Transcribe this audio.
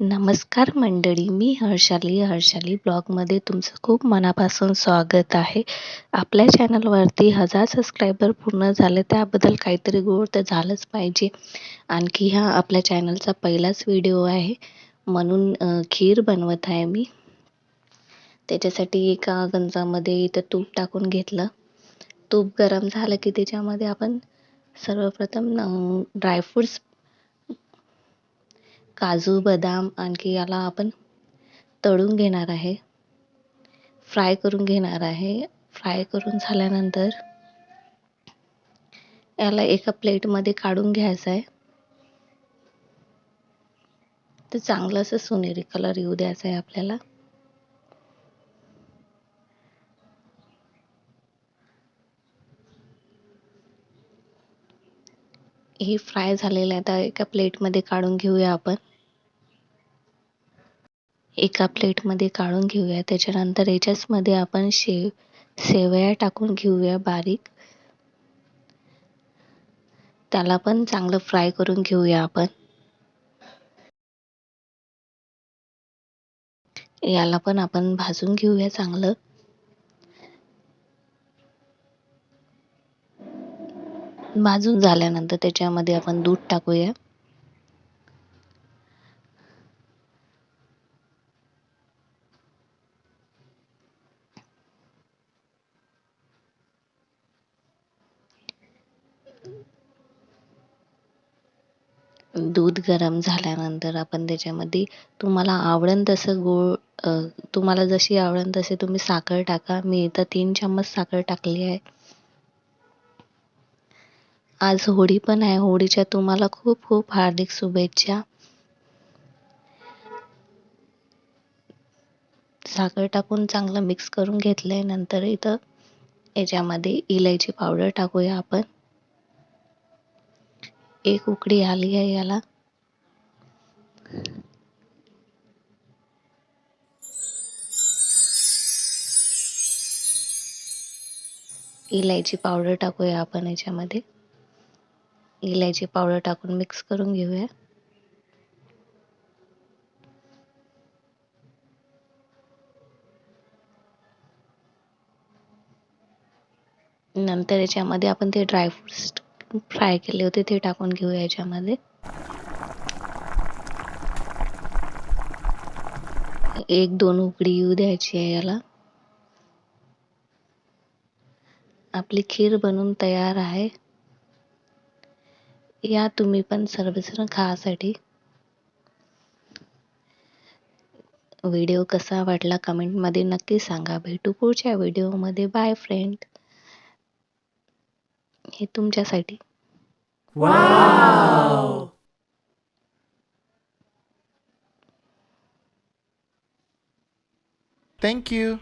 नमस्कार मंडळी मी हर्षाली. हर्षाली ब्लॉगमध्ये तुमचं खूप मनापासून स्वागत आहे. आपल्या चॅनलवरती हजार सबस्क्रायबर पूर्ण झाले त्याबद्दल काहीतरी गोड तर झालंच पाहिजे. आणखी हा आपल्या चॅनलचा पहिलाच व्हिडिओ आहे. म्हणून खीर बनवत आहे मी. त्याच्यासाठी एका गंजामध्ये इथं तूप टाकून घेतलं. तूप गरम झालं की त्याच्यामध्ये आपण सर्वप्रथम ड्रायफ्रूट्स काजू बदाम आणखी याला आपण तळून घेणार आहे. फ्राय करून घेणार आहे. फ्राय करून झाल्यानंतर याला एका प्लेटमध्ये काढून घ्यायचं आहे. तर चांगलं असं सोनेरी कलर येऊ द्यायचा आहे आपल्याला. हे फ्राय झालेलं आहे. आता एका प्लेटमध्ये काढून घेऊया आपण. एका प्लेटमध्ये काढून घेऊया. त्याच्यानंतर याच्याचमध्ये आपण शेव शेवया टाकून घेऊया बारीक. त्याला पण चांगलं फ्राय करून घेऊया आपण. याला पण आपण भाजून घेऊया चांगलं. भाजून झाल्यानंतर त्याच्यामध्ये आपण दूध टाकूया. दूध गरम झाल्यानंतर आपण त्याच्यामध्ये तुम्हाला आवडेल तसं गोड तुम्हाला जशी आवडेल तसे तुम्ही साखर टाका. मी इथं तीन चम्मच साखर टाकली आहे. आज होळी पण आहे. होळीच्या तुम्हाला खूप खूप हार्दिक शुभेच्छा. साखर टाकून चांगलं मिक्स करून घेतलंय. नंतर इथं याच्यामध्ये इलायची पावडर टाकूया आपण. एक उकडी आली आहे याला. इलायची पावडर टाकूया आपण याच्यामध्ये. इलायची पावडर टाकून मिक्स करून घेऊया. नंतर याच्यामध्ये आपण ते ड्रायफ्रुट्स फ्राय केले होते ते टाकून घेऊया याच्यामध्ये. एक दोन उकडी येऊ द्यायची आहे याला. आपली खीर बनून तयार आहे. या तुम्ही पण सर्वजण खासाठी. व्हिडिओ कसा वाटला कमेंटमध्ये नक्की सांगा. भेटू पुढच्या व्हिडिओमध्ये. बाय फ्रेंड हे तुमच्यासाठी थँक्यू